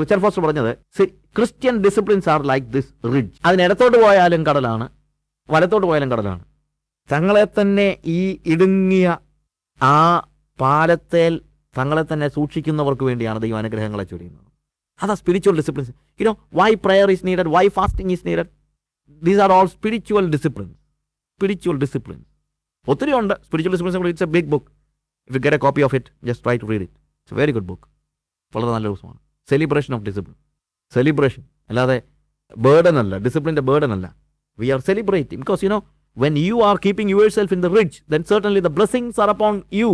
Richard Foster പറഞ്ഞത് Christian disciplines are like this ridge അതിനിടത്തോട്ട് പോയാലും കടലാണ് വലത്തോട്ട് പോയാലും കടലാണ്. തങ്ങളെ തന്നെ ഈ ഇടുങ്ങിയ ആ പാലത്തേൽ തങ്ങളെ തന്നെ സൂക്ഷിക്കുന്നവർക്ക് വേണ്ടിയാണ് ദൈവം അനുഗ്രഹങ്ങളെ ചൊരിയുന്നത്. അതാ spiritual disciplines you know why prayer is needed why fasting is needed these are all spiritual disciplines spiritual disciplines ഒത്തിരി ഉണ്ട്. Spiritual disciplines it's a big book if you get a copy of it just try to read it it's a very good book വളരെ നല്ല ദിവസമാണ് celebration of discipline celebration അല്ലാതെ burden അല്ല. ഡിസിപ്ലിന്റെ burden അല്ല. We are celebrating because you know when you are keeping yourself in the rich then certainly the blessings are upon you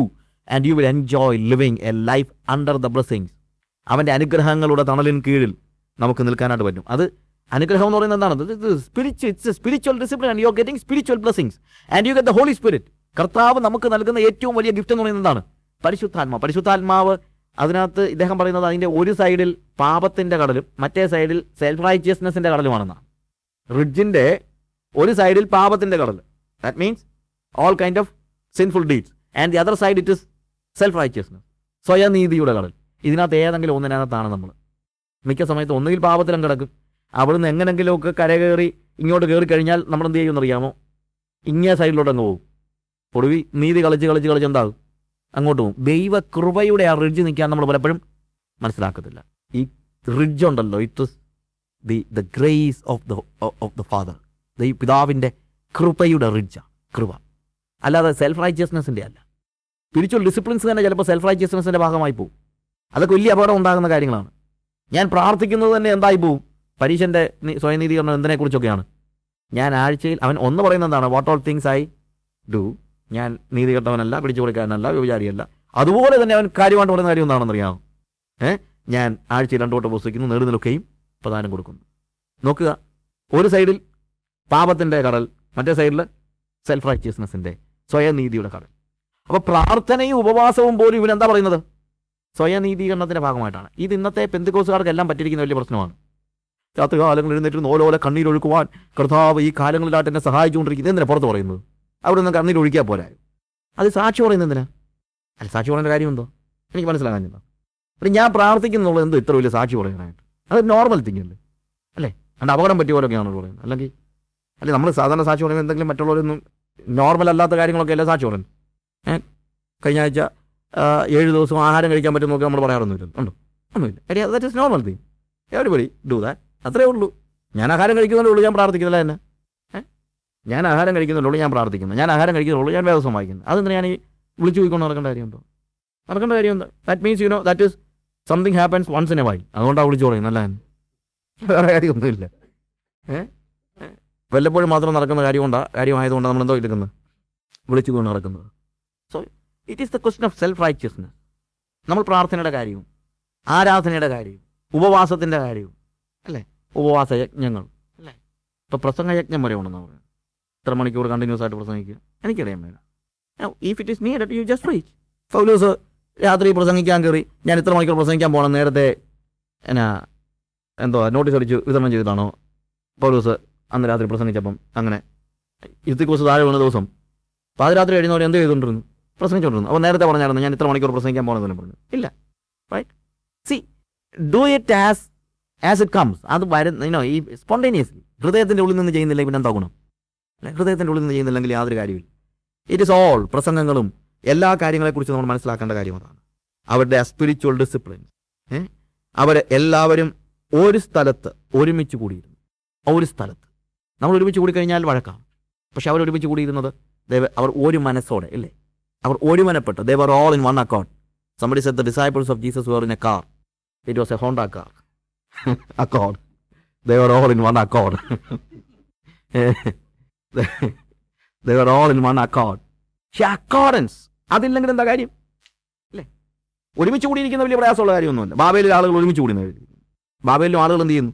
and you will enjoy living a life under the blessings അവന്റെ അനുഗ്രഹങ്ങളുടെ തണലിൻ കീഴിൽ നമുക്ക് നിൽക്കാനായിട്ട് പറ്റും. അത് അനുഗ്രഹം എന്ന് പറയുന്നത് എന്താണ്? Spiritual it's spiritual discipline and you are getting spiritual blessings and you get the holy spirit കർത്താവ് നമുക്ക് നൽകുന്ന ഏറ്റവും വലിയ ഗിഫ്റ്റ് എന്ന് പറയുന്നത് എന്താണ്? പരിശുദ്ധാത്മാവ് പരിശുദ്ധാത്മാവ് അതിനകത്ത് ഇദ്ദേഹം പറയുന്നത് അതിന്റെ ഒരു സൈഡിൽ പാപത്തിന്റെ കടലും മറ്റേ സൈഡിൽ സെൽഫ് റൈറ്റിയസ്നെസ്സിന്റെ കടലുമാണെന്നാണ് റിഡ്ജിന്റെ ഒരു സൈഡിൽ പാപത്തിന്റെ കടൽ that means all kind of sinful deeds and the other side it is self righteousness സ്വയനീതിയുടെ കടൽ. ഇതിനകത്ത് ഏതെങ്കിലും ഒന്നിനകത്താണ് നമ്മൾ മിക്ക സമയത്ത് ഒന്നുകിൽ പാപത്തിലും കിടക്കും. അവിടുന്ന് എങ്ങനെങ്കിലുമൊക്കെ കരകയറി ഇങ്ങോട്ട് കയറി കഴിഞ്ഞാൽ നമ്മൾ എന്ത് ചെയ്യുമെന്ന് അറിയാമോ ഇങ്ങേ സൈഡിലോട്ട് അങ്ങ് പോകും. ഒടുവി നീതി കളിച്ച് കളിച്ച് കളിച്ച് എന്താകും? അങ്ങോട്ട് പോകും. ദൈവ കൃപയുടെ ആ റിഡ്ജ് നിൽക്കാൻ നമ്മൾ പലപ്പോഴും മനസ്സിലാക്കത്തില്ല. ഈ റിഡ്ജ് ഉണ്ടല്ലോ it the the grace of the of the father ദൈവ പിതാവിന്റെ കൃപയുടെ റിഡ്ജാണ് കൃപ. അല്ലാതെ സെൽഫ് റൈറ്റിയസ്നെസ്സിന്റെ അല്ല. സ്പിരിച്വൽ ഡിസിപ്ലിൻസ് തന്നെ ചിലപ്പോൾ സെൽഫ് റൈറ്റിയസ്നെസ്സിന്റെ ഭാഗമായി പോകും അതൊക്കെ വലിയ അപകടം ഉണ്ടാകുന്ന കാര്യങ്ങളാണ്. ഞാൻ പ്രാർത്ഥിക്കുന്നത് തന്നെ എന്തായി പോവും? പരീക്ഷന്റെ സ്വയനീതീകരണം എന്തിനെക്കുറിച്ചൊക്കെയാണ്. ഞാൻ ആഴ്ചയിൽ അവൻ ഒന്ന് പറയുന്നത് എന്താണ് what all things I do ഞാൻ നീതി കെട്ടവനല്ല പിടിച്ചു കൊടുക്കാനല്ല വ്യഭിചാരിയല്ല. അതുപോലെ തന്നെ അവൻ കാര്യമായിട്ട് പറയുന്ന കാര്യം എന്താണെന്ന് അറിയാമോ ഏ? ഞാൻ ആഴ്ചയിൽ രണ്ടു വട്ടം പുസ്തകിക്കുന്നു നേടുന്നതിലൊക്കെയും പ്രധാനം കൊടുക്കുന്നു. നോക്കുക ഒരു സൈഡിൽ പാപത്തിന്റെ കടൽ മറ്റേ സൈഡിൽ സെൽഫ് റൈറ്റിയസ്നെസ്സിന്റെ സ്വയനീതിയുടെ കടൽ. അപ്പോൾ പ്രാർത്ഥനയും ഉപവാസവും പോലും ഇവനെന്താ പറയുന്നത്? സ്വയനീതീകരണത്തിന്റെ ഭാഗമായിട്ടാണ്. ഇത് ഇന്നത്തെ പെന്തുകോസുകാർക്കെല്ലാം പറ്റിയിരിക്കുന്ന വലിയ പ്രശ്നമാണ്. രാത്രി കാലങ്ങൾ എഴുന്നേറ്റ് നോലോലെ കണ്ണീരൊഴുക്കുവാൻ കർത്താവ് ഈ കാലങ്ങളിലായിട്ട് എന്നെ സഹായിച്ചുകൊണ്ടിരിക്കുന്നത് എന്തിനാണ് പുറത്ത് പറയുന്നത്? അവിടെ നിന്ന് കണ്ണീരൊഴിക്കാൻ പോരാ. അത് സാക്ഷി പറയുന്നത് എന്തിനാ? അല്ല സാക്ഷി പറയേണ്ട കാര്യമെന്തോ? എനിക്ക് മനസ്സിലാകാഞ്ഞില്ല അപ്പം ഞാൻ പ്രാർത്ഥിക്കുന്നുള്ളത് എന്തോ ഇത്ര വലിയ സാക്ഷി പറയാനായിട്ട് അത് നോർമൽ തിങ് അല്ലേ? അല്ലേ? അതിന്റെ അപകടം പറ്റിയ പോലെയൊക്കെയാണ് പറയുന്നത്? അല്ലെങ്കിൽ അല്ലെ നമ്മൾ സാധാരണ സാക്ഷി പറയുമ്പോൾ എന്തെങ്കിലും മറ്റുള്ളവരൊന്നും നോർമൽ അല്ലാത്ത കാര്യങ്ങളൊക്കെ അല്ലേ സാക്ഷി പറയുന്നത്? ഏഹ് കഴിഞ്ഞ ആഴ്ച ഏഴ് ദിവസം ആഹാരം കഴിക്കാൻ പറ്റും നോക്കി നമ്മൾ പറയാറൊന്നുമില്ല ഉണ്ടോ? ഒന്നുമില്ല. എടി that is normal thing everybody do that അത്രേ ഉള്ളൂ. ഞാൻ ആഹാരം കഴിക്കുന്നതേ ഉള്ളൂ ഞാൻ പ്രാർത്ഥിക്കുന്നില്ല എന്നെ? ഞാൻ ആഹാരം കഴിക്കുന്നുള്ളൂ ഞാൻ പ്രാർത്ഥിക്കുന്നു. ഞാൻ ആഹാരം കഴിക്കുന്നുള്ളൂ ഞാൻ വേദസം വായിക്കുന്നു. അതെന്തിനാ ഞാൻ ഈ വിളിച്ചു പോയിക്കൊണ്ട് നടക്കേണ്ട കാര്യമുണ്ടോ നടക്കേണ്ട കാര്യമുണ്ടോ that means you know that is something happens once in a while അതുകൊണ്ടാണ് വിളിച്ചു പറയുന്നത് അല്ല? വേറെ കാര്യമൊന്നുമില്ല. ഏഹ്? വല്ലപ്പോഴും മാത്രം നടക്കുന്ന കാര്യമുണ്ടാ കാര്യമായതുകൊണ്ട് നമ്മൾ എന്തോ എടുക്കുന്നത്? വിളിച്ചു കൊണ്ട് നടക്കുന്നത്. So it is the question of self righteousness നമ്മൾ പ്രാർത്ഥനയുടെ കാര്യവും ആരാധനയുടെ കാര്യവും ഉപവാസത്തിന്റെ കാര്യവും അല്ലേ? ഉപവാസ യജ്ഞങ്ങൾ അല്ലേ? ഇപ്പോൾ പ്രസംഗ യജ്ഞം വരെ ഉണ്ടെന്ന് പറയുന്നത്. ഇത്ര മണിക്കൂർ കണ്ടിന്യൂസ് ആയിട്ട് പ്രസംഗിക്കുക. എനിക്കറിയാൻ വേണ്ട if it is need you just reach ഫൗലൂസ് രാത്രി പ്രസംഗിക്കാൻ കയറി ഞാൻ ഇത്ര മണിക്കൂർ പ്രസംഗിക്കാൻ പോകണം. നേരത്തെ എന്നാ എന്തോ നോട്ടീസ് അടിച്ചു വിതരണം ചെയ്തതാണോ പൗലൂസ് അന്ന് രാത്രി പ്രസംഗിച്ചപ്പം അങ്ങനെ. ഇരുത്തിക്കോസ് താഴെ വീണ ദിവസം. പാതിരാത്രി കഴിയുന്നവർ എന്ത് ചെയ്തുകൊണ്ടിരുന്നു? പ്രസംഗിച്ചുകൊണ്ടിരുന്നു അപ്പോൾ നേരത്തെ പറഞ്ഞായിരുന്നു ഞാൻ ഇത്ര മണിക്കൂർ പ്രസംഗിക്കാൻ പോകണമെന്ന് പറഞ്ഞു. ഇല്ല. Right see do it as as it comes അത് വരുന്ന ഈ സ്പോണ്ടേനിയസ്ലി ഹൃദയത്തിന്റെ ഉള്ളിൽ നിന്ന് ചെയ്യുന്നില്ലെങ്കിൽ പിന്നെ എന്താ ഗുണം? ഹൃദയത്തിന്റെ ഉള്ളിൽ നിന്ന് ചെയ്യുന്നില്ലെങ്കിൽ യാതൊരു കാര്യമില്ല ഇറ്റ് ഇസ് ഓൾ പ്രസംഗങ്ങളും എല്ലാ കാര്യങ്ങളെക്കുറിച്ച് നമ്മൾ മനസ്സിലാക്കേണ്ട കാര്യം അതാണ്. അവരുടെ സ്പിരിച്വൽ ഡിസിപ്ലിൻ അവർ എല്ലാവരും ഒരു സ്ഥലത്ത് ഒരുമിച്ച് കൂടിയിരുന്നു. ഒരു സ്ഥലത്ത്. നമ്മൾ ഒരുമിച്ച് കൂടിക്കഴിഞ്ഞാൽ വഴക്കാണ്. പക്ഷെ അവർ ഒരുമിച്ച് കൂടിയിരുന്നത് അവർ ഒരു മനസ്സോടെ ഇല്ലേ? അവർ ഒരുമനപ്പെട്ട്. They were all in one account somebody set the disciples of Jesus were in a car it was a Honda car account they all in one accord they were all in one accord പക്ഷെ അതില്ലെങ്കിൽ എന്താ കാര്യം? അല്ലേ? ഒരുമിച്ച് കൂടിയിരിക്കുന്ന വലിയ പ്രയാസമുള്ള കാര്യമൊന്നുമല്ല. ബാബയിലെ ആളുകൾ ഒരുമിച്ച് കൂടി ബാബയിലും ആളുകൾ എന്ത് ചെയ്യുന്നു?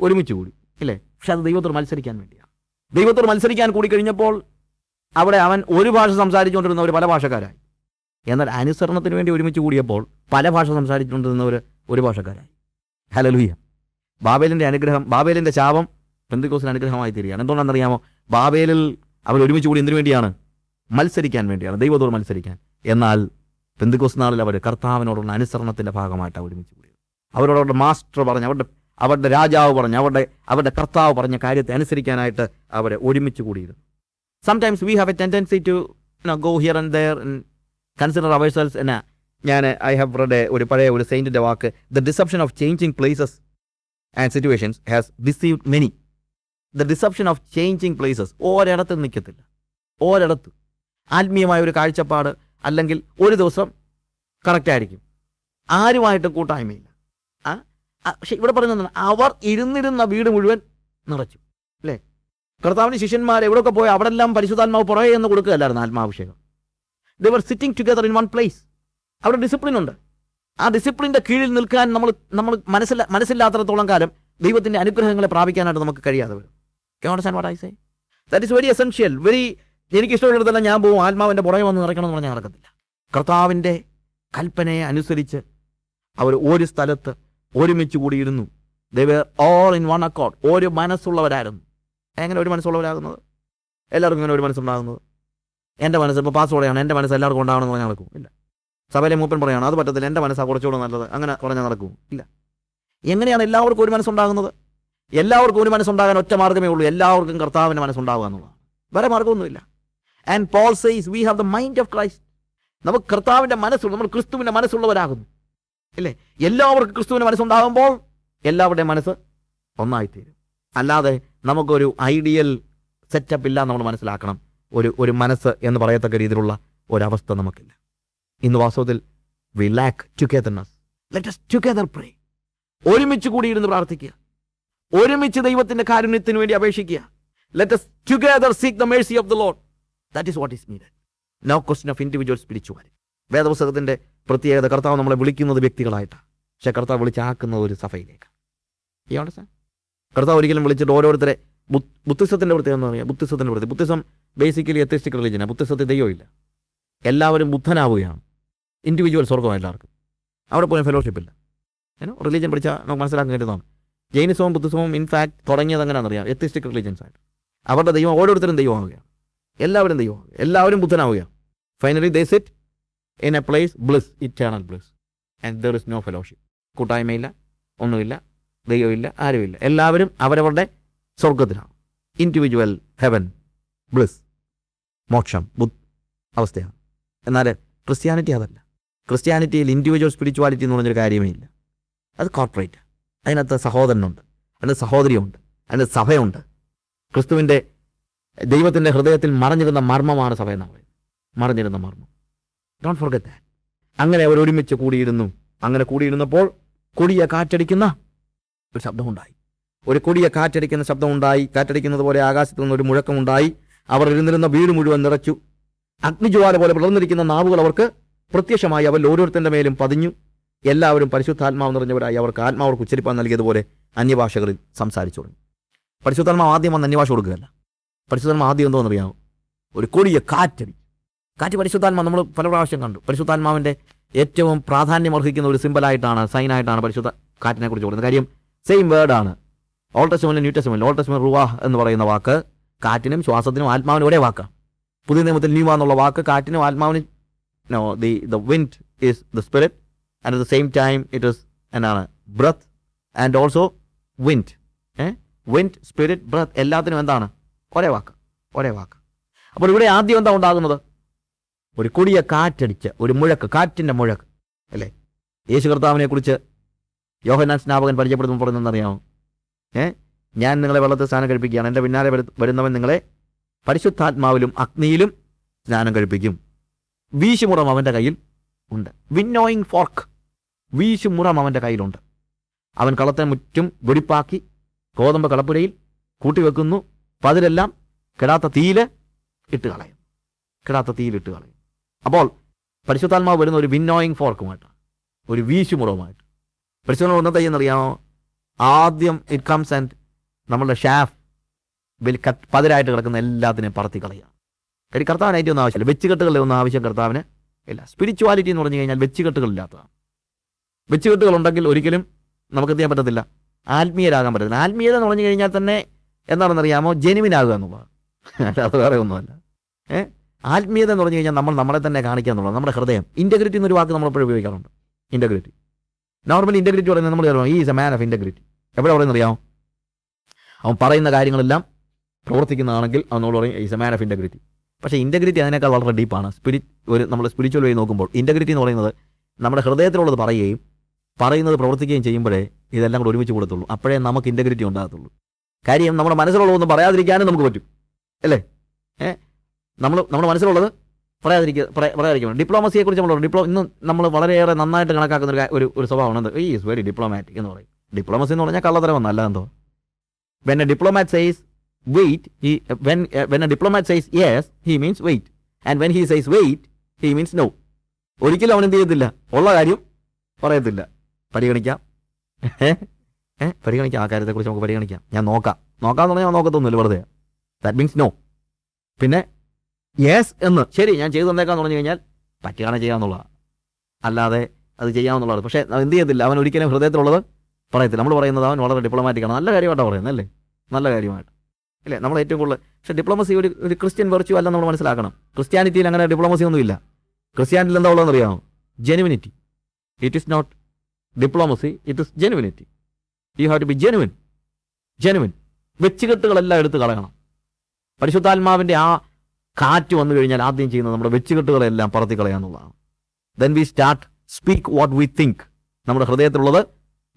ഒരുമിച്ച് കൂടി. ഇല്ലേ പക്ഷെ അത് ദൈവത്തോട് മത്സരിക്കാൻ വേണ്ടിയാണ്. ദൈവത്തോട് മത്സരിക്കാൻ കൂടി കഴിഞ്ഞപ്പോൾ അവിടെ അവൻ ഒരു ഭാഷ സംസാരിച്ചുകൊണ്ടിരുന്നവർ പല ഭാഷക്കാരായി. എന്നാൽ അനുസരണത്തിന് വേണ്ടി ഒരുമിച്ച് കൂടിയപ്പോൾ പല ഭാഷ സംസാരിച്ചുകൊണ്ടിരുന്നവർ ഒരു ഭാഷക്കാരായി. ഹലലുയ്യ ബാബേലിന്റെ അനുഗ്രഹം ബാബേലിന്റെ ശാപം പെന്തിക്കോസിന് അനുഗ്രഹമായി തീരുകയാണ് എന്തുകൊണ്ടാണെന്നറിയാമോ? ബാബേലിൽ അവർ ഒരുമിച്ച് കൂടി എന്തിനു വേണ്ടിയാണ്? മത്സരിക്കാൻ വേണ്ടിയാണ്. ദൈവത്തോട് മത്സരിക്കാൻ. എന്നാൽ പെന്തുക്കോസ് നാളിൽ അവർ കർത്താവിനോടുള്ള അനുസരണത്തിന്റെ ഭാഗമായിട്ടാണ് ഒരുമിച്ച് കൂടിയത്. അവരോട് അവരുടെ മാസ്റ്റർ പറഞ്ഞ് അവരുടെ അവരുടെ രാജാവ് പറഞ്ഞ് അവരുടെ അവരുടെ കർത്താവ് പറഞ്ഞ കാര്യത്തെ അനുസരിക്കാനായിട്ട് അവരെ ഒരുമിച്ച് കൂടിയിരുന്നു. Sometimes we have a tendency to go here and there consider ourselves എന്നാ ഞാൻ ഐ ഹാവ് റെഡ് ഒരു പഴയ ഒരു സെയിന്റിന്റെ വാക്ക് the deception of changing places and situations has deceived many the deception of changing places ഒരിടത്ത് നിൽക്കത്തില്ല. ഒരിടത്ത്. ആത്മീയമായ ഒരു കാഴ്ചപ്പാട് അല്ലെങ്കിൽ ഒരു ദിവസം കറക്റ്റായിരിക്കും ആരുമായിട്ടും കൂട്ടായ്മയില്ല. പക്ഷെ ഇവിടെ പറയുന്നത് അവർ ഇരുന്നിരുന്ന വീട് മുഴുവൻ നിറച്ചു. അല്ലേ? കർത്താവിന് ശിഷ്യന്മാർ എവിടെയൊക്കെ പോയി അവിടെ എല്ലാം പരിശുദ്ധാത്മാവ് പുറകെ എന്ന് കൊടുക്കുകയല്ലായിരുന്നു ആത്മാഭിഷേകം. There sitting together in one place അവിടെ ഡിസിപ്ലിൻ ഉണ്ട്. ആ ഡിസിപ്ലിന്റെ കീഴിൽ നിൽക്കാൻ നമ്മൾ നമ്മൾ മനസ്സില്ല മനസ്സില്ലാത്തടത്തോളം കാലം ദൈവത്തിന്റെ അനുഗ്രഹങ്ങളെ പ്രാപിക്കാനായിട്ട് നമുക്ക് കഴിയാതെ വരും. Understand what I say that is very essential very എനിക്ക് ഇഷ്ടമുള്ളതല്ല ഞാൻ പോകും ആത്മാവിന്റെ പുറകെ വന്ന് നിറയ്ക്കണം എന്ന് പറഞ്ഞാൽ നടക്കത്തില്ല. കർത്താവിന്റെ കൽപ്പനയെ അനുസരിച്ച് അവർ ഒരു സ്ഥലത്ത് ഒരുമിച്ച് കൂടിയിരുന്നു. ദൈവ ഓൾ ഇൻ വൺ അക്കോർഡ് ഒരു മനസ്സുള്ളവരായിരുന്നു. എങ്ങനെ ഒരു മനസ്സുള്ളവരാകുന്നത്? എല്ലാവർക്കും ഇങ്ങനെ ഒരു മനസ്സുണ്ടാകുന്നത്. എന്റെ മനസ്സ് ഇപ്പോൾ പാസ്വേഡാണ് എന്റെ മനസ്സ് എല്ലാവർക്കും ഉണ്ടാവണമെന്ന് പറഞ്ഞാൽ നടക്കും. ഇല്ല. സഭയിലെ മൂപ്പൻ പറയാണ് അത് പറ്റത്തില്ല എന്റെ മനസ്സാണ് കുറച്ചുകൂടെ നല്ലത്. അങ്ങനെ പറഞ്ഞാൽ നടക്കും. ഇല്ല. എങ്ങനെയാണ് എല്ലാവർക്കും ഒരു മനസ്സുണ്ടാകുന്നത്? എല്ലാവർക്കും ഒരു മനസ്സുണ്ടാകാൻ ഒറ്റ മാർഗമേ ഉള്ളൂ. എല്ലാവർക്കും കർത്താവിന്റെ മനസ്സുണ്ടാവുക എന്നുള്ളതാണ്. വേറെ മാർഗമൊന്നുമില്ല and Paul says we have the mind of Christ നമുക്ക് കർത്താവിന്റെ മനസ്സുള്ള നമ്മൾ ക്രിസ്തുവിന്റെ മനസ്സുള്ളവരാകുന്നു. അല്ലേ എല്ലാവർക്കും ക്രിസ്തുവിന്റെ മനസ്സുണ്ടാകുമ്പോൾ എല്ലാവരുടെയും മനസ്സ് ഒന്നായിത്തീരും. അല്ലാതെ നമുക്കൊരു ഐഡിയൽ സെറ്റപ്പ് ഇല്ല നമ്മൾ മനസ്സിലാക്കണം. ഒരു ഒരു മനസ്സ് എന്ന് പറയത്തക്ക രീതിയിലുള്ള ഒരവസ്ഥ നമുക്കില്ല. ഇന്ന് വാസ്തവത്തിൽ we lack togetherness let together pray ഒരുമിച്ച് കൂടിയിരുന്ന് പ്രാർത്ഥിക്കുക. ഒരുമിച്ച് ദൈവത്തിന്റെ കാരുണ്യത്തിന് വേണ്ടി അപേക്ഷിക്കുക. Let us together seek the mercy of the Lord that is what is need no question of individual spirituality വേദപുസ്തകത്തിന്റെ പ്രത്യേകത കർത്താവ് നമ്മളെ വിളിക്കുന്നത് വ്യക്തികളായിട്ടാണ്. പക്ഷെ കർത്താവ് വിളിച്ചാക്കുന്നത് ഒരു സഭയിലേക്ക് കർത്താവ് ഒരിക്കലും വിളിച്ചിട്ട് ഓരോരുത്തരെ ബുദ്ധ- ബുദ്ധിസത്തിന്റെ പ്രത്യേകത എന്ന് പറയുക ബുദ്ധിസത്തിന്റെ പ്രത്യേകത. ബുദ്ധിസം ബേസിക്കലി എത്തിസ്റ്റിക് റിലീജിയനാണ് ബുദ്ധിസത്തിൽ ദൈവമില്ല എല്ലാവരും ബുദ്ധനാവുകയാണ്. ഇൻഡിവിജ്വൽ സ്വർഗം എല്ലാവർക്കും. അവിടെ പോലും ഫെലോഷിപ്പ് ഇല്ല. ഏനോ റിലീജിയൻ പഠിച്ചാൽ നമുക്ക് മനസ്സിലാക്കാൻ കഴിയുന്നതാണ് ജൈനിസവും ബുദ്ധിസവും ഇൻഫാക്ട് തുടങ്ങിയത് എങ്ങനെയാണെന്നറിയാം എത്തിസ്റ്റിക് റിലീജിയൻസ് ആയിട്ട്. അവരുടെ ദൈവം ഓരോരുത്തരും ദൈവമാവുകയാണ്. എല്ലാവരും ദൈവമാവുക എല്ലാവരും ബുദ്ധനാവുകയാണ്. Finally they sit in a place bliss eternal bliss and there is no fellowship കൂട്ടായ്മയില്ല ഒന്നുമില്ല ദൈവമില്ല ആരുമില്ല. എല്ലാവരും അവരവരുടെ സ്വർഗത്തിലാണ് ഇൻഡിവിജ്വൽ ഹെവൻ ബ്ലിസ് മോക്ഷം ബുദ്ധ അവസ്ഥയാണ്. എന്നാൽ ക്രിസ്ത്യാനിറ്റി അതല്ല. ക്രിസ്ത്യാനിറ്റിയിൽ ഇൻഡിവിജ്വൽ സ്പിരിച്വാലിറ്റി എന്ന് പറഞ്ഞൊരു കാര്യമേ ഇല്ല. അത് കോർപ്പറേറ്റ് അതിനകത്ത് സഹോദരനുണ്ട്. അതിന് സഹോദരിയുണ്ട്. അതിന് സഭയുണ്ട്. ക്രിസ്തുവിന്റെ ദൈവത്തിന്റെ ഹൃദയത്തിൽ മറഞ്ഞിരുന്ന മർമ്മമാണ് സഭ എന്ന് പറയുന്നത്. മറഞ്ഞിരുന്ന മർമ്മം. ഡോണ്ട് ഫോർഗറ്റ് ദാറ്റ് അങ്ങനെ അവർ ഒരുമിച്ച് കൂടിയിരുന്നു. അങ്ങനെ കൂടിയിരുന്നപ്പോൾ കൊടിയ കാറ്റടിക്കുന്ന ഒരു ശബ്ദമുണ്ടായി. ഒരു കൊടിയ കാറ്റടിക്കുന്ന ശബ്ദമുണ്ടായി. കാറ്റടിക്കുന്നത് പോലെ ആകാശത്തു നിന്ന് ഒരു മുഴക്കമുണ്ടായി. അവർ ഇരുന്നിരുന്ന വീട് മുഴുവൻ നിറച്ചു. അഗ്നിജ്വാല പോലെ പിളർന്നിരിക്കുന്ന നാവുകൾ അവർക്ക് പ്രത്യക്ഷമായി അവൽ ഓരോരുത്തരുടെ മേലും പതിഞ്ഞു. എല്ലാവരും പരിശുദ്ധാത്മാവ് നിറഞ്ഞവരായി അവർക്ക് ആത്മാവർക്ക് ഉച്ചരിപ്പാൻ നൽകിയതുപോലെ അന്യഭാഷകളിൽ സംസാരിച്ചു തുടങ്ങി. പരിശുദ്ധാത്മാവ് ആദ്യം വന്ന് അന്യഭാഷ കൊടുക്കുകയല്ല. പരിശുദ്ധാത്മാവ് ആദ്യം എന്തോന്ന് അറിയാമോ ഒരു കൊടിയ കാറ്റടി. കാറ്റ് പരിശുദ്ധാത്മാ നമ്മൾ പല പ്രാവശ്യം കണ്ടു. പരിശുദ്ധാത്മാവിന്റെ ഏറ്റവും പ്രാധാന്യം അർഹിക്കുന്ന ഒരു സിമ്പിളായിട്ടാണ് സൈനായിട്ടാണ് പരിശുദ്ധ കാറ്റിനെ കുറിച്ച് പറയുന്നത്. കാര്യം സെയിം വേർഡാണ് old testament new testament ruach എന്ന് പറയുന്ന വാക്ക് കാറ്റിനും ശ്വാസത്തിനും ആത്മാവിനും ഒരേ വാക്കാണ് പുതിയ നിയമത്തിൽ ന്യൂവ എന്നുള്ള വാക്ക് കാറ്റിനും ആത്മാവിനും no the the wind is the spirit and at the same time it is എന്നാണ് ബ്രത്ത് ആൻഡ് ഓൾസോ വിൻഡ് ഏ? വിൻഡ് സ്പിരിറ്റ് ബ്രത്ത് എല്ലാത്തിനും എന്താണ്? ഒരേ വാക്ക്. ഒരേ വാക്ക്. അപ്പോൾ ഇവിടെ ആദ്യം എന്താ ഉണ്ടാകുന്നത്? ഒരു കൊടിയ കാറ്റടിച്ച് ഒരു മുഴക്ക് കാറ്റിന്റെ മുഴക്ക് അല്ലേ? യേശു കർത്താവിനെ കുറിച്ച് യോഹന്നാൻ സ്നാപകൻ പരിചയപ്പെടുത്തുമ്പോൾ പറയുന്നതെന്നറിയാമോ ഏ? ഞാൻ നിങ്ങളെ വെള്ളത്തിൽ സ്നാനം കഴിപ്പിക്കുകയാണ്. എന്റെ പിന്നാലെ വരുന്നവൻ നിങ്ങളെ പരിശുദ്ധാത്മാവിലും അഗ്നിയിലും സ്നാനം കഴിപ്പിക്കും. വീശുമുറം അവന്റെ കയ്യിൽ ഉണ്ട്. വിന്നോയിങ് ഫോർക്ക് വീശുമുറം അവന്റെ കയ്യിലുണ്ട്. അവൻ കളത്തെ മുറ്റും വെടിപ്പാക്കി ഗോതമ്പ് കളപ്പുരയിൽ കൂട്ടിവെക്കുന്നു പതിലെല്ലാം കിടാത്ത തീയിൽ ഇട്ട് കളയും. കിടാത്ത തീയിൽ ഇട്ട് കളയും. അപ്പോൾ പരിശുദ്ധാത്മാവ് വരുന്ന ഒരു വിന്നോയിങ് ഫോർക്കുമായിട്ട് ഒരു വീശുമുറവുമായിട്ട് പരിശുദ്ധ ഒന്നത്തെ എന്നറിയാമോ? ആദ്യം ഇറ്റ് കംസ് ആൻഡ് നമ്മളുടെ ഷാഫ് കട്ട് പതിരായിട്ട് കിടക്കുന്ന എല്ലാത്തിനെയും പറത്തി കളയുക. കാര്യം കർത്താവിന് അതിന്റെ ഒന്നും ആവശ്യമില്ല. വെച്ചുകെട്ടുകളുടെ ഒന്നും ആവശ്യം കർത്താവിന് ഇല്ല. സ്പിരിച്വാലിറ്റി എന്ന് പറഞ്ഞു കഴിഞ്ഞാൽ വെച്ചുകെട്ടുകളില്ലാത്തതാണ്. വെച്ചുകെട്ടുകളുണ്ടെങ്കിൽ ഒരിക്കലും നമുക്ക് ചെയ്യാൻ പറ്റത്തില്ല? ആത്മീയരാകാൻ പറ്റത്തില്ല. ആത്മീയത എന്ന് പറഞ്ഞു കഴിഞ്ഞാൽ തന്നെ എന്താണെന്നറിയാമോ? ജെനുവിനാകുക എന്നുള്ളതാണ്. അത് വേറെ ഒന്നുമല്ല. ഏ? ആത്മീയത എന്ന് പറഞ്ഞു കഴിഞ്ഞാൽ നമ്മൾ നമ്മളെ തന്നെ കാണിക്കുക എന്നുള്ളത് നമ്മുടെ ഹൃദയം. ഇന്റഗ്രിറ്റി എന്നൊരു വാക്ക് നമ്മൾ ഉപയോഗിക്കാറുണ്ട്. ഇന്റഗ്രിറ്റി നോർമലി ഇന്റഗ്രിറ്റി പറയുന്നത് നമ്മൾ അറിയാം ഈ is a man of integrity എവിടെ പറയുന്നത് അറിയാമോ അവൻ പറയുന്ന കാര്യങ്ങളെല്ലാം പ്രവർത്തിക്കുന്നതാണെങ്കിൽ അവനോട് പറയും is a man of integrity പക്ഷേ ഇന്റഗ്രിറ്റി അതിനേക്കാൾ വളരെ ഡീപ്പാണ് സ്പിരിറ്റ് ഒരു നമ്മൾ സ്പിരിച്വൽ വഴി നോക്കുമ്പോൾ ഇന്റഗ്രിറ്റി എന്ന് പറയുന്നത് നമ്മുടെ ഹൃദയത്തിലുള്ളത് പറയുകയും പറയുന്നത് പ്രവർത്തിക്കുകയും ചെയ്യുമ്പോഴേ ഇതെല്ലാം കൂടെ ഒരുമിച്ച് കൂടത്തുള്ളൂ. അപ്പോഴേ നമുക്ക് ഇന്റഗ്രിറ്റി ഉണ്ടാകത്തുള്ളൂ. കാര്യം നമ്മുടെ മനസ്സിലുള്ളതൊന്നും പറയാതിരിക്കാനും നമുക്ക് പറ്റും. അല്ലേ? ഏ? നമ്മൾ നമ്മുടെ മനസ്സിലുള്ളത് പറയാതിരിക്കുക പറയാ- പറയാതിരിക്കണം ഡിപ്ലോമസിയെ കുറിച്ച് നമ്മൾ ഡിപ്ലോ ഇന്ന് നമ്മൾ വളരെയേറെ നന്നായിട്ട് കണക്കാക്കുന്ന ഒരു ഒരു സ്വഭാവമാണ് എന്ത്? ഈ വെരി ഡിപ്ലോമാറ്റിക് എന്ന് പറയും. ഡിപ്ലോമസി എന്ന് പറഞ്ഞാൽ കള്ളത്തരം ഒന്നല്ല എന്തോ. When a diplomat says wait he when when a diplomat says yes he means wait and when he says wait he means no ഒരിക്കലും അവൻ എന്ത് ചെയ്യത്തില്ല. ഉള്ള കാര്യം പറയത്തില്ല. പരിഗണിക്കാം. ഏ? ഏ? പരിഗണിക്കാം ആ കാര്യത്തെക്കുറിച്ച് നമുക്ക് പരിഗണിക്കാം. ഞാൻ നോക്കാം. നോക്കാന്ന് പറഞ്ഞാൽ ഞാൻ നോക്കത്തൊന്നുമില്ല വെറുതെ. ദാറ്റ് മീൻസ് നോ പിന്നെ യെസ് എന്ന് ശരി ഞാൻ ചെയ്തു തന്നേക്കാന്ന് പറഞ്ഞു കഴിഞ്ഞാൽ പറ്റുകയാണെങ്കിൽ ചെയ്യാമെന്നുള്ളതാണ് അല്ലാതെ അത് ചെയ്യാമെന്നുള്ളത് പക്ഷേ എന്ത് ചെയ്യത്തില്ല? അവൻ ഒരിക്കലും ഹൃദയത്തിലുള്ളത് പറയത്തില്ല. നമ്മൾ പറയുന്നത് അവൻ വളരെ ഡിപ്ലോമാറ്റിക്കാണ് നല്ല കാര്യമായിട്ടാണ് പറയുന്നത് അല്ലേ? നല്ല കാര്യമായിട്ട്. അല്ലേ? നമ്മൾ ഏറ്റവും കൂടുതൽ പക്ഷേ ഡിപ്ലോമസി ഒരു ഒരു ക്രിസ്ത്യൻ വെർച്യൂ അല്ല നമ്മൾ മനസ്സിലാക്കണം. ക്രിസ്ത്യാനിറ്റിയിൽ അങ്ങനെ ഡിപ്ലോമസി ഒന്നുമില്ല. ക്രിസ്ത്യാനിറ്റിയിൽ എന്താ ഉള്ളതെന്ന് അറിയാമോ genuinity it is not diplomacy it is genuinity you have to be genuine genuine വെച്ചുകെട്ടുകളെല്ലാം എടുത്ത് കളയണം. പരിശുദ്ധാത്മാവിന്റെ ആ കാറ്റ് വന്നു കഴിഞ്ഞാൽ ആദ്യം ചെയ്യുന്നത് നമ്മുടെ വെച്ചുകെട്ടുകളെല്ലാം പറത്തി കളയാന്നുള്ളതാണ് then we start speak what we think നമ്മുടെ ഹൃദയത്തിലുള്ളത്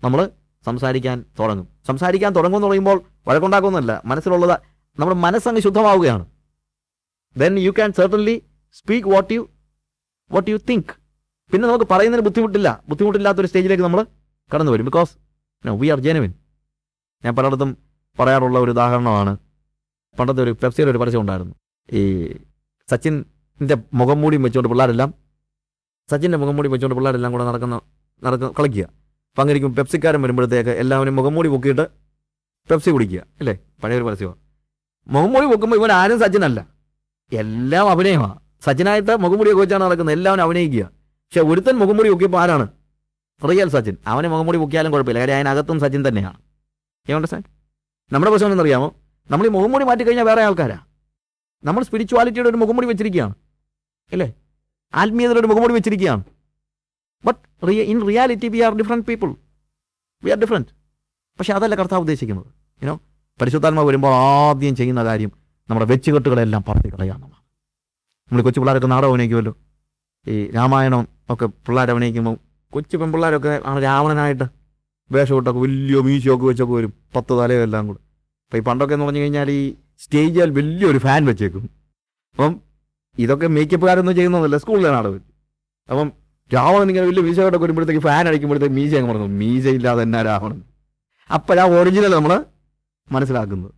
നമ്മൾ സംസാരിക്കാൻ തുടങ്ങും. സംസാരിക്കാൻ തുടങ്ങും എന്ന് പറയുമ്പോൾ വഴക്കുണ്ടാക്കുമെന്നല്ല മനസ്സിലുള്ളത് നമ്മുടെ മനസ്സങ്ങ് ശുദ്ധമാവുകയാണ്. Then you can certainly speak what you what you think പിന്നെ നമുക്ക് പറയുന്നതിന് ബുദ്ധിമുട്ടില്ല. ബുദ്ധിമുട്ടില്ലാത്തൊരു സ്റ്റേജിലേക്ക് നമ്മൾ കടന്നു വരും. ബിക്കോസ് വി ആർ ജെനുവിൻ ഞാൻ പലയിടത്തും പറയാറുള്ള ഒരു ഉദാഹരണമാണ്. പണ്ടത്തെ ഒരു പെപ്സിയുടെ ഒരു പരസ്യം ഉണ്ടായിരുന്നു. ഈ സച്ചിന്റെ മുഖം മൂടിയും വെച്ചുകൊണ്ട് പിള്ളേരെല്ലാം സച്ചിന്റെ മുഖം മൂടി വെച്ചുകൊണ്ട് പിള്ളേരെല്ലാം കൂടെ നടക്കുന്ന നടക്കുന്ന കളിക്കുക. അപ്പം അങ്ങനെ ഇരിക്കും പെപ്സിക്കാരൻ വരുമ്പോഴത്തേക്ക് എല്ലാവരും മുഖം മൂടി പൊക്കിയിട്ട് പെപ്സി കുടിക്കുക. അല്ലേ? പഴയൊരു പരസ്യമാണ്. മുഖം മൂടി പൊക്കുമ്പോൾ ഇവൻ ആരും സച്ചിനല്ല. എല്ലാം അഭിനയമാണ് സച്ചിനായിട്ട് മുഖം മൂടിയൊക്കെ വെച്ചാണ് നടക്കുന്നത്. എല്ലാവരും അഭിനയിക്കുക. പക്ഷെ ഒരുത്തൻ മുഖംമുടി പൊക്കിയപ്പോൾ ആരാണ്? റിയൽ സച്ചിൻ. അവനെ മുഖംമുടി പൊക്കിയാലും കുഴപ്പമില്ല. കാര്യം അതിനകത്തും സച്ചിൻ തന്നെയാണ്. ഏതുകൊണ്ട് നമ്മുടെ പ്രശ്നം എന്നറിയാമോ നമ്മൾ ഈ മുഖംമൂടി മാറ്റിക്കഴിഞ്ഞാൽ വേറെ ആൾക്കാരാ. നമ്മൾ സ്പിരിച്വാലിറ്റിയുടെ ഒരു മുഖംമൂടി വെച്ചിരിക്കുകയാണ്. അല്ലേ? ആത്മീയതയുടെ ഒരു മുഖംമൂടി വെച്ചിരിക്കുകയാണ്. But Riya in reality we are different people we are different പക്ഷേ അതല്ല കർത്താവ് ഉദ്ദേശിക്കുന്നത്. യുനോ പരിശുദ്ധാത്മ വരുമ്പോൾ ആദ്യം ചെയ്യുന്ന കാര്യം നമ്മുടെ വെച്ചുകെട്ടുകളെല്ലാം പറത്തി കളയാന്നുള്ളതാണ് നമ്മൾ കൊച്ചു പിള്ളേരൊക്കെ നാടകം അഭിനയിക്കുമല്ലോ. ഈ രാമായണം ഒക്കെ പിള്ളേർ അഭിനയിക്കുമ്പോൾ കൊച്ചു പെൺപിള്ളേരൊക്കെ ആണ് രാവണനായിട്ട് വേഷമിട്ടൊക്കെ വലിയ മീശയൊക്കെ വെച്ചൊക്കെ വരും. പത്ത് തലയും എല്ലാം കൂടെ. അപ്പം ഈ പണ്ടൊക്കെ എന്ന് പറഞ്ഞു കഴിഞ്ഞാൽ ഈ സ്റ്റേജിൽ വലിയൊരു ഫാൻ വെച്ചേക്കും. അപ്പം ഇതൊക്കെ മേക്കപ്പുകാരൊന്നും ചെയ്യുന്നതല്ല സ്കൂളിലെ നാടകം അപ്പം രാവണൻ ഇങ്ങനെ വലിയ മീശയോട്ടൊക്കെ വരുമ്പോഴത്തേക്ക് ഫാൻ അടിക്കുമ്പോഴത്തേക്ക് മീശ അങ്ങ് പറഞ്ഞു മീശ ഇല്ലാതെ എന്നാ രാവണൻ? അപ്പോഴാ ഒറിജിനൽ നമ്മൾ മനസ്സിലാക്കുന്നത്.